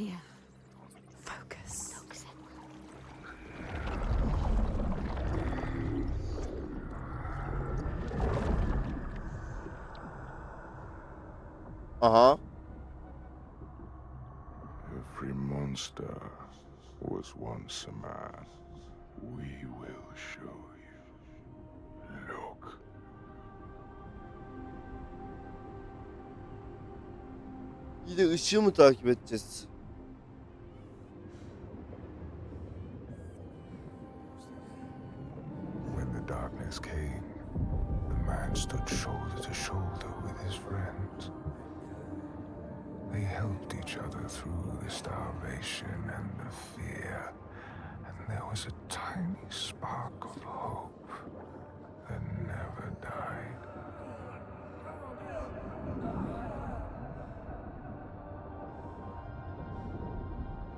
Here. Focus. Focus Aha. Every monster was once a man. We will show you. Look. Bir de ışığı mı takip edeceğiz? Each other through the starvation and the fear, and there was a tiny spark of hope that never died.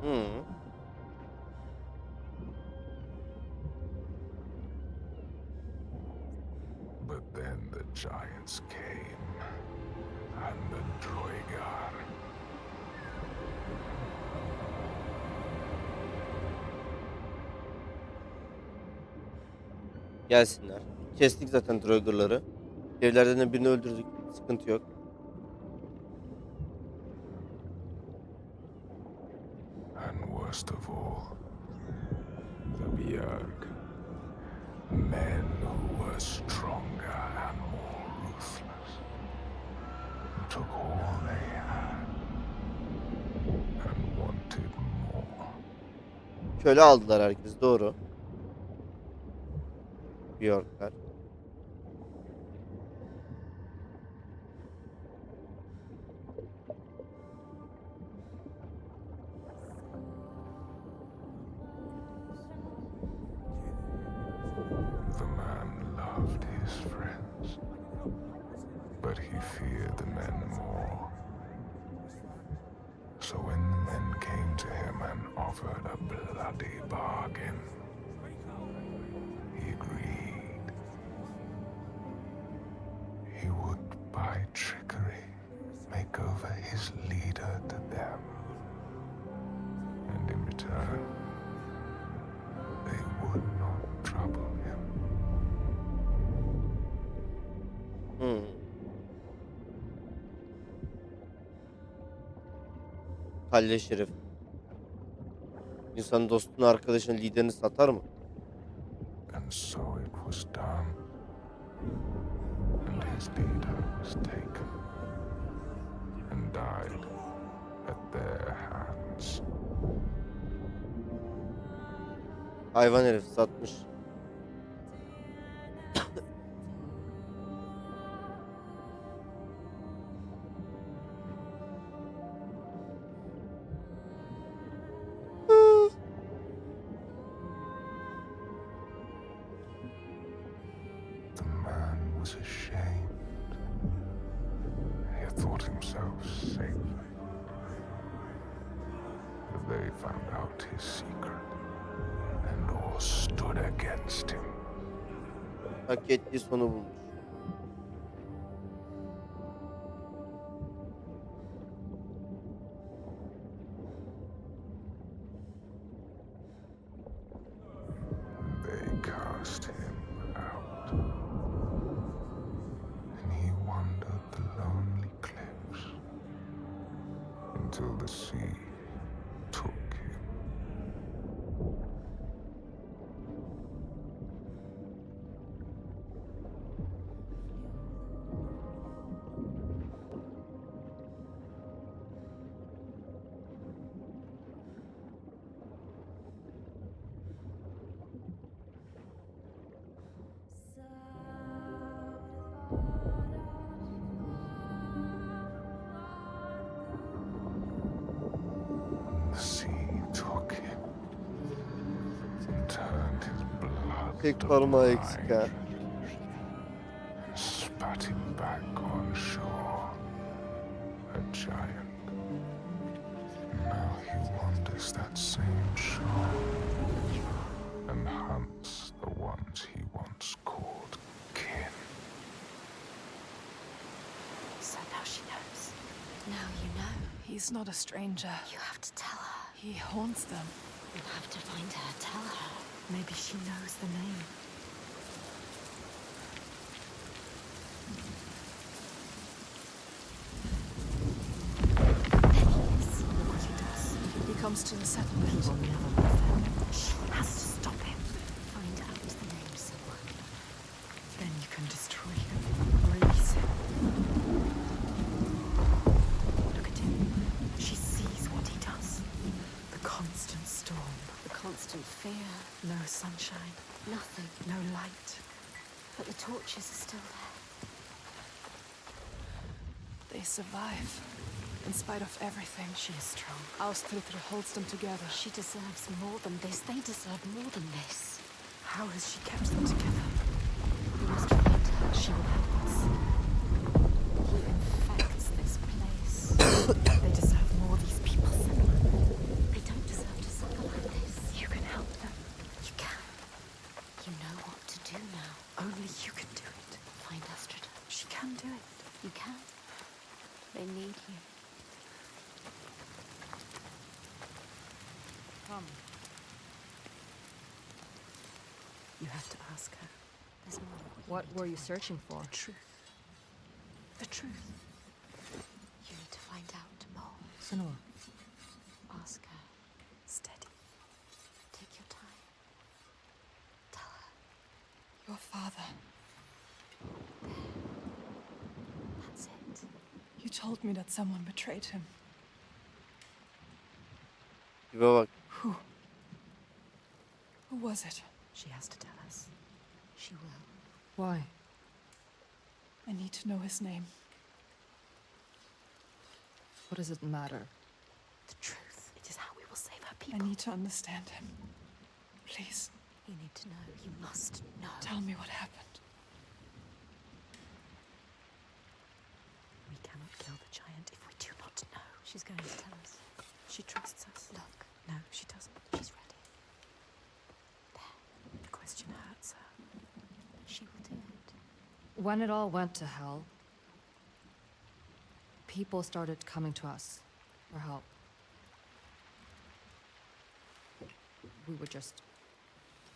Hı. But then the giants came, Gelsinler. Kestik zaten Droger'ları. Evlerden de birini öldürdük. Sıkıntı yok. And worst of all, the Björk. Men who were stronger and more ruthless. Took all they had and wanted more. Köle aldılar herkes. Doğru. Bjorklar. The man loved his friends, but he feared the men more. So when the men came to him and offered a bloody bargain, he agreed. Return, they would not trouble him. Hı. Kalle Şerif. İnsan dostunu, arkadaşını, liderini satar mı? And so it was done. And his leader was taken and died Hayvan herif satmış. Tek to parmağı brine eksik ha. spat him back on shore. A giant. Now he wanders that same shore and hunts the ones he once called kin. So now she knows. Now you know He's not a stranger. You have to tell her. He haunts them. You have to find her. Tell her. Maybe she knows the name. There he is. Look what he does. He comes to the He settlement. She has to stop him. Find out the name, someone. Then you can destroy him. Release him. Look at him. She sees what he does. The constant storm. The constant fear. No sunshine. Nothing. No light. Torches are still there. They survive. In spite of everything. She is strong. Austritter holds them together. She deserves more than this. They deserve more than this. How has she kept them together? We must find her. She will help us. He infects this place. They deserve more, these people. they don't deserve to suffer like this. You can help them. You can. You know what to do now. Only you can do it. Find Astrid. She can do it. You can. They need you. Come. You have to ask her There's more. What were you searching for? the truth. The truth. You need to find out more. Senua, Ask her. Steady. Take your time. Tell her. Your father. That's it. You told me that someone betrayed him. Tipe bak. Who? Who was it? She has to tell us. She will. Why? I need to know his name. What does it matter? The truth. It is how we will save her people. I need to understand him. Please, You need to know. You must know. tell me what happened. We cannot kill the giant if we do not know. She's going to tell us. She trusts us. Look, No, she doesn't. she's ready. There. The question hurts her. She will do it. When it all went to hell, people started coming to us for help. We were just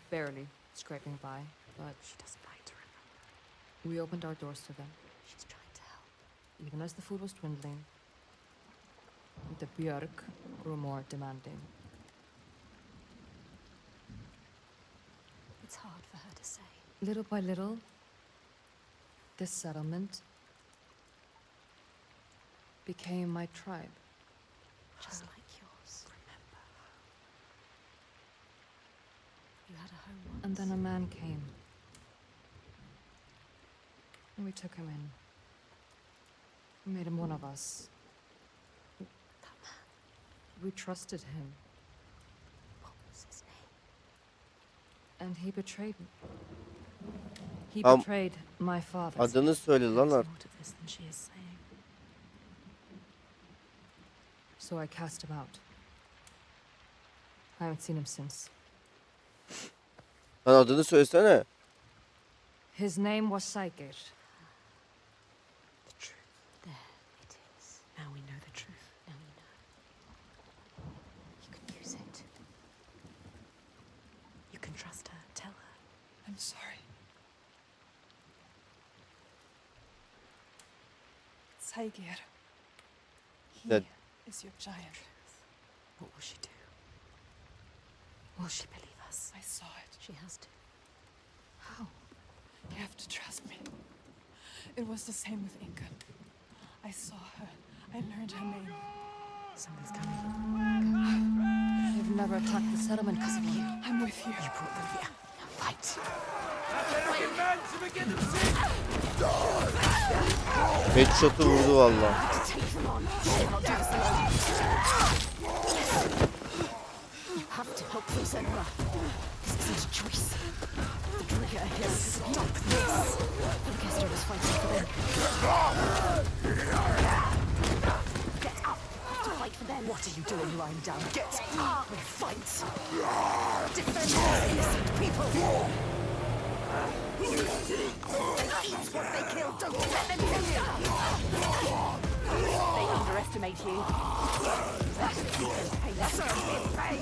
barely scraping by, but She doesn't like to remember. we opened our doors to them, She's trying to help. even as the food was dwindling. The Björk grew more demanding. It's hard for her to say. Little by little, this settlement became my tribe. Just like yours. Remember. You had a home once. And then a man came. And we took him in. We made him one of us. That man. We trusted him, What was his name? and he betrayed me. Father. Adını söyle lan artık. So I cast him out. I haven't seen him since. Lan adını söylesene. His name was Saikir. Saigir. He That- is your giant. What will she do? Will she believe us? I saw it. She has to. How? You have to trust me. It was the same with Inga. I saw her. I learned her name. Something's coming. They've never attacked the settlement because of you. I'm with you. You brought them here. Now fight. Headshot'u vurdu valla. What are you doing lying down? Get up and fight! Defend innocent people! Eat what they kill. Don't let them kill you. They underestimate you. Serve his pain.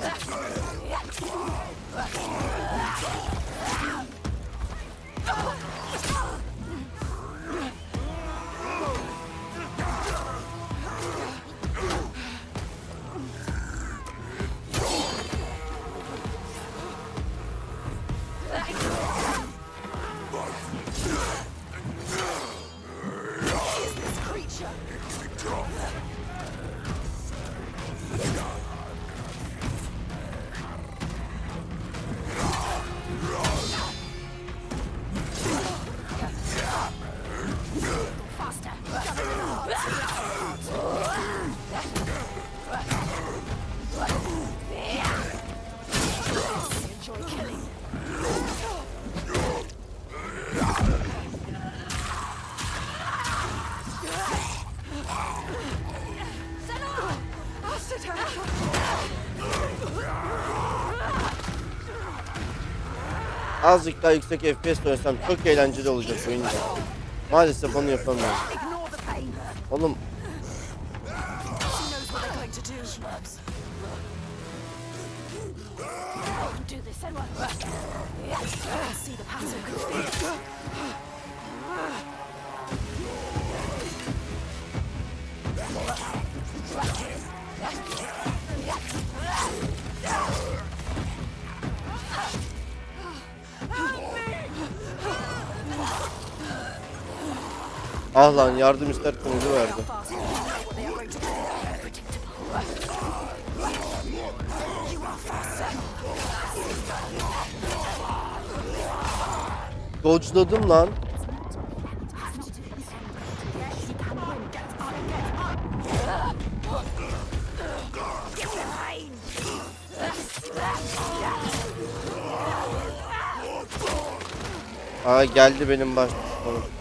Azıcık daha yüksek FPS dönsem çok eğlenceli olacak oyunda. Maalesef onu yapamıyorum. Oğlum. Ah lan yardım ister kılıcı verdi. Dodge'ladım lan. Aa geldi benim baş. Oğlum.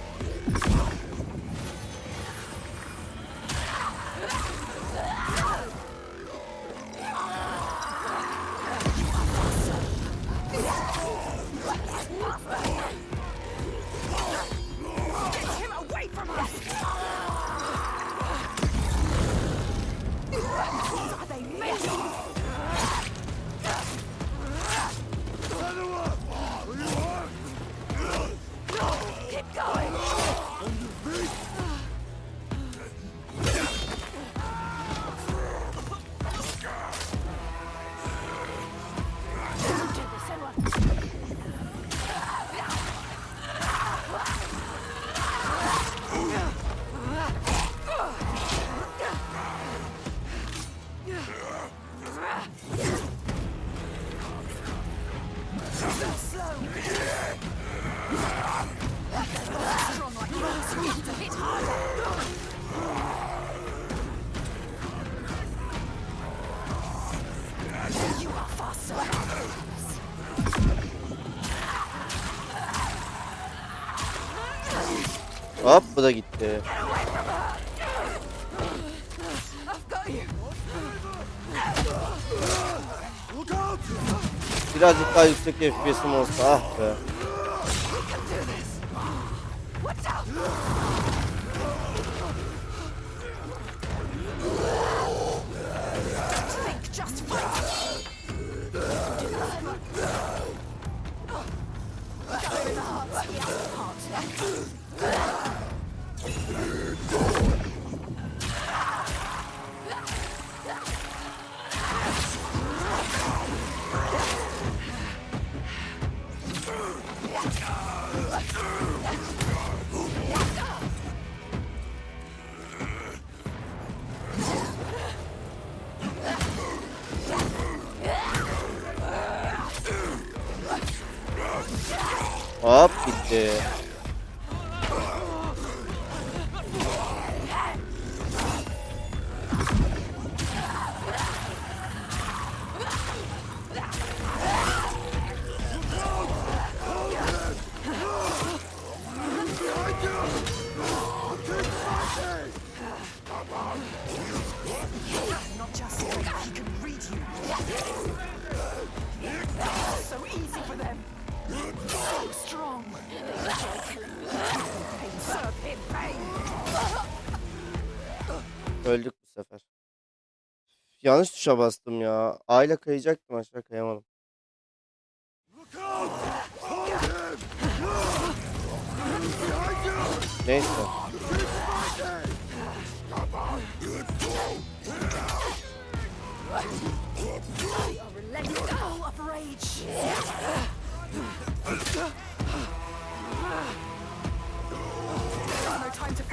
Hop bu da gitti. Birazcık daha yüksek FPS'im olsa ah be. Yanlış tuşa bastım ya. A kayacaktım aşağı kayamadım. Neyse.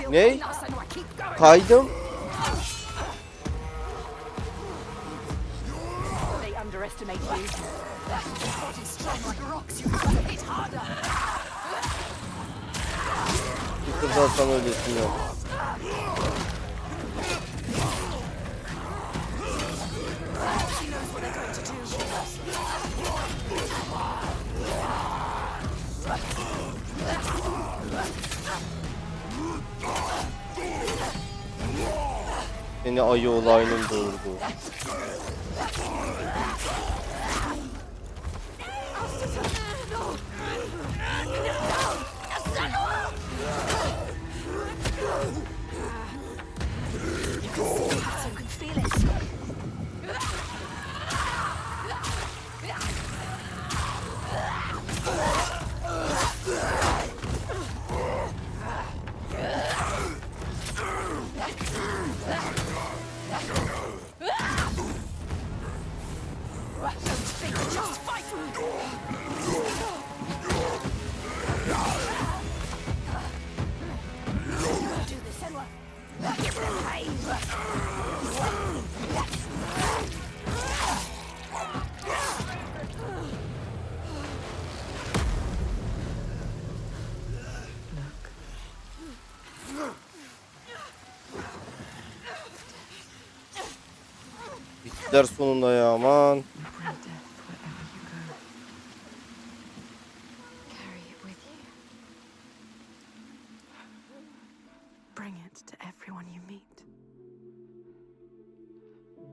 Ne? Kaydım. underestimate you. Your head strong like rocks. You have to hit harder. Bir kız olsam öylesin yok. Seni ayı olayının doğurdu. Let's go.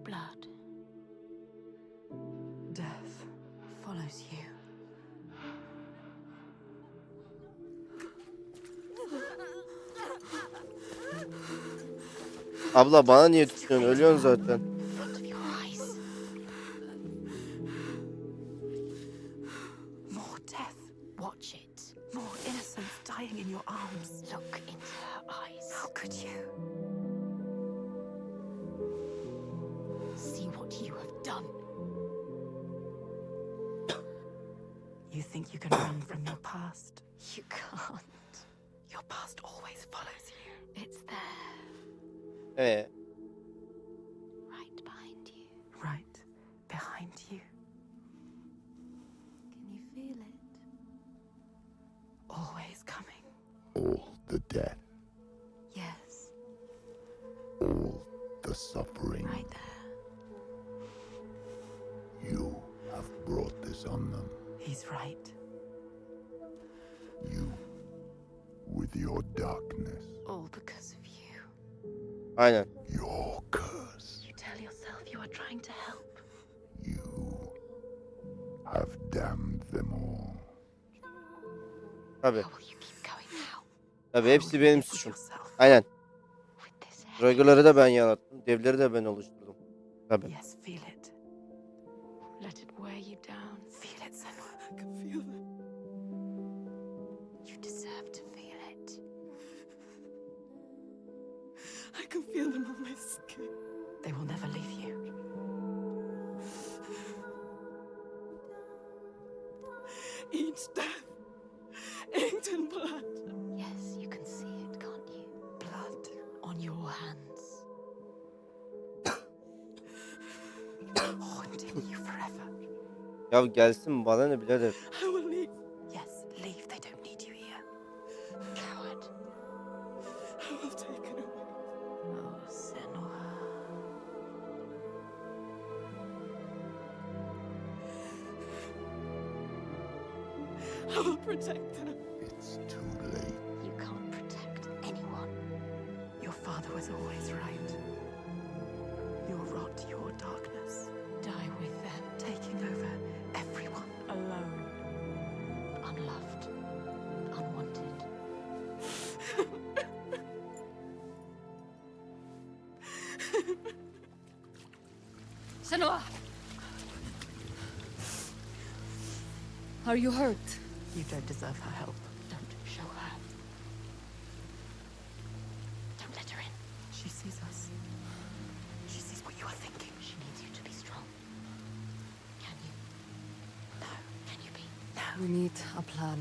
Blood Death follows you. Abla bana niye tutuyorsun? Ölüyorsun zaten. Done. You think you can run from your past? You can't. Your past always follows you. It's there, Ee, right behind you. Right behind you. Can you feel it? Always coming. all the death, He's right. You, with your darkness, All because of you. aynen. your curse. You tell yourself you are trying to help. You have damned them all. Tabi. How will you keep going now Tabi hepsi benim suçum. Aynen. Dragoları da ben yarattım. Devleri de ben oluşturdum. Tabi. Yes, feel it. Let it wear feel them on my skin. They will never leave you. Each death inked in blood. Yes, you can see it, can't you? Blood. On your hands. Haunting you forever. Ya gelsin bana ne birader. Senua! Are you hurt? You don't deserve her help. Don't show her. Don't let her in. She sees us. She sees what you are thinking. She needs you to be strong. Can you? No. Can you be? No. We need a plan.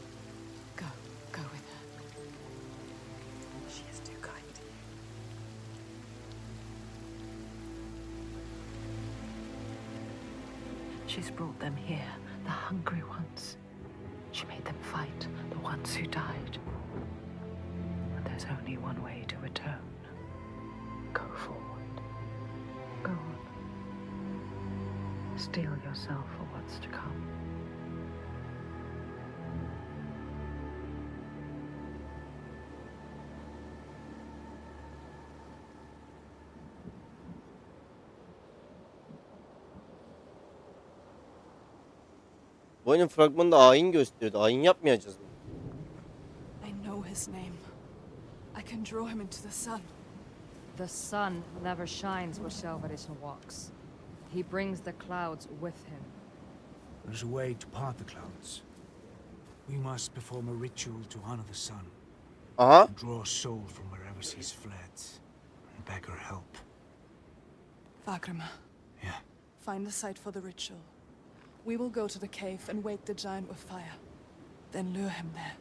brought them here, the hungry ones. She made them fight, the ones who died. But there's only one way to atone. Go forward. Go on. Steel yourself for what's to come. Oyunun fragmanında ayin gösteriyordu. Ayin yapmayacağız mı? I know his name. I can draw him into the sun. The sun never shines where Shelvarishan walks. He brings the clouds with him. There's a way to part the clouds. We must perform a ritual to honor the sun, uh-huh. Aha. and draw a soul from wherever she's fled, and beg her help. Vagrima, Yeah. find the site for the ritual. We will go to the cave and wake the giant with fire. Then lure him there.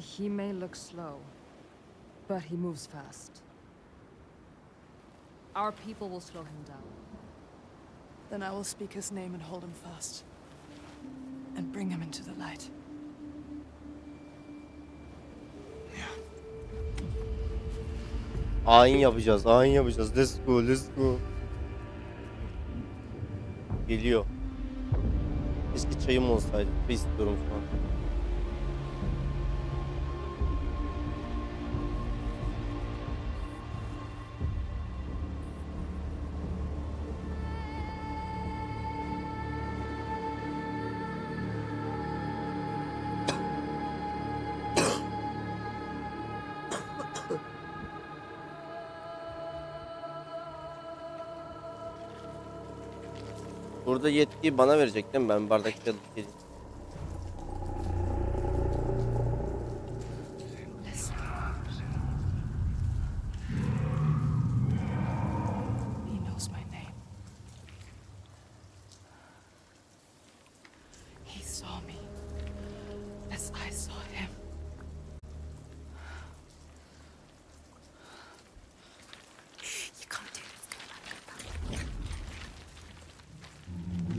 He may look slow, but he moves fast. Our people will slow him down. Then I will speak his name and hold him fast. And bring him into the light. Ayin yapacağız. Ayin yapacağız. Let's go. Let's go. Geliyor. Çayım olsaydı. Çay istiyorum şu an. Burada yetkiyi bana verecek değil mi? Ben bardak alıp geleyim.